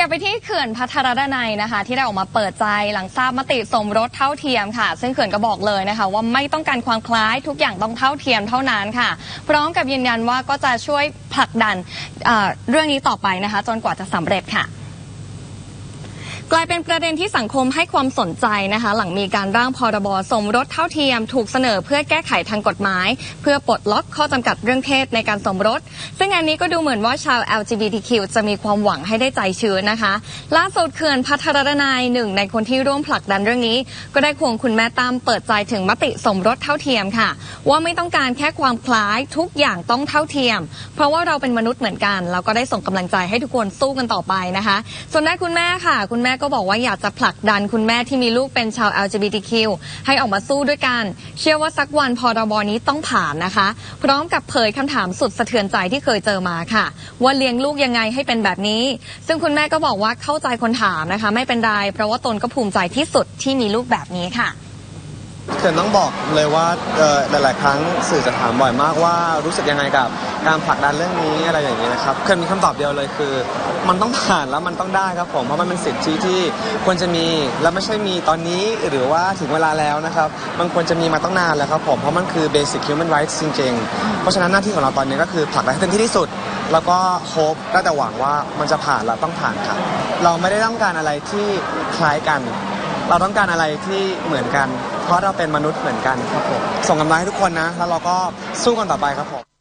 ยับไปที่เขื่อนพัทรดนัยนะคะ ที่ได้ออกมาเปิดใจหลังทราบมติสมรสเท่าเทียมค่ะ ซึ่งเขื่อนก็บอกเลยนะคะ ว่าไม่ต้องการความคล้ายทุกอย่างต้องเท่าเทียมเท่านั้นค่ะ พร้อมกับยืนยันว่าก็จะช่วยผลักดันเอ่อเรื่องนี้ต่อไปนะคะ จนกว่าจะสำเร็จค่ะ กลายเป็นประเด็นที่สังคมให้ความสนใจนะคะ หลังมีการร่างพรบสมรสเท่าเทียมถูกเสนอเพื่อแก้ไขทางกฎหมาย เพื่อปลดล็อกข้อจำกัดเรื่องเพศในการสมรส ซึ่งงานนี้ก็ดูเหมือนว่าชาว LGBTQ จะมีความหวังให้ได้ใจชื้นนะคะ ล่าสุดเขื่อนพัทรนายหนึ่งในคนที่ร่วมผลักดันเรื่องนี้ ก็ได้ควงคุณแม่ตั้มเปิดใจถึงมติสมรสเท่าเทียมค่ะ ว่าไม่ต้องการแค่ความคล้ายทุกอย่างต้องเท่าเทียม เพราะว่าเราเป็นมนุษย์เหมือนกันแล้วก็ได้ส่งกำลังใจให้ทุกคนสู้กันต่อไปนะคะ ส่วนด้านคุณแม่ค่ะ คุณแม่ก็บอกว่าอยากจะผลักดันคุณแม่ที่มีลูกเป็นชาว LGBTQ ให้ออกมาสู้ด้วยกัน เชื่อว่าสักวันพรบนี้ต้องผ่านนะคะ พร้อมกับเผยคำถามสุดสะเทือนใจที่เคยเจอมาค่ะ ว่าเลี้ยงลูกยังไงให้เป็นแบบนี้ ซึ่งคุณแม่ก็บอกว่าเข้าใจคนถามนะคะ ไม่เป็นไรเพราะว่าตนก็ภูมิใจที่สุดที่มีลูกแบบนี้ค่ะ เขื่ต้องบอกเลยว่าหลาย ๆ ครั้งสื่อจะถามบ่อยมากว่ารู้สึกยังไงกับการผลักดันเรื่องนี้อะไรอย่างนี้นะครับเขื่อนมีคำตอบเดียวเลยคือ มันต้องผ่านแล้วมันต้องได้ครับผมเพราะมันเป็นสิทธิที่ควรจะมีและไม่ใช่มีตอนนี้หรือว่าถึงเวลาแล้วนะครับมันควรจะมีมาตั้งนานแล้วครับผมเพราะมันคือ basic human rights จริง ๆ เพราะฉะนั้นหน้าที่ของเราตอนนี้ก็คือผลักดันให้เต็มที่ที่สุด แล้วก็โฮปได้แต่หวังว่ามันจะผ่านและต้องผ่านครับเราไม่ได้ต้องการอะไรที่คล้ายกัน เราต้องการอะไรที่เหมือนกัน เพราะเราเป็นมนุษย์เหมือนกันครับผมส่งกำลังให้ทุกคนนะ แล้วเราก็สู้กันต่อไปครับผม